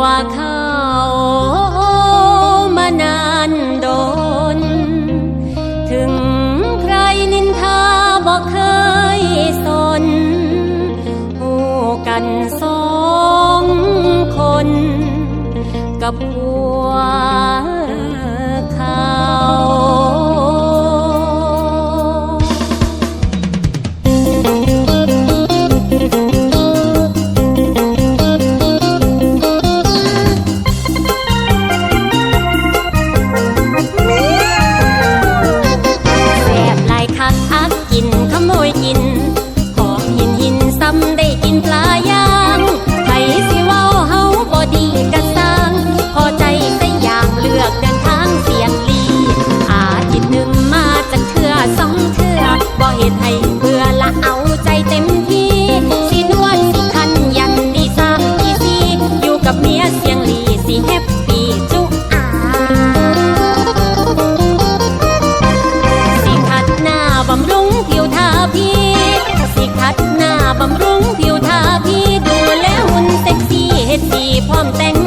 ว่าเขามานานโดน ถึงใครนินทาบอกเคยสนหูกันสองคน กับหั tôm tan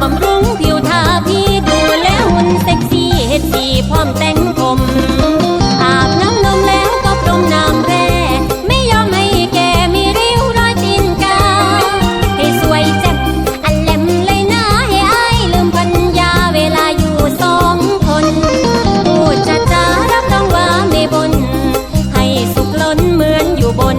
บำรุงผิวทาพี่ดูแลหุ่นเซ็กซี่เฮ็ดดีพร้อมแต่งผมอาบน้ำนมแล้วก็พรมน้ำแร่ไม่ยอมให้แกมีริ้วรอยตีนกา ให้สวยแจ็บอัลเลมเลยนะให้ไอายลืมปัญญาเวลาอยู่สองคนพูดจาจารับรองว่าไม่บน ให้สุขล้นเหมือนอยู่บน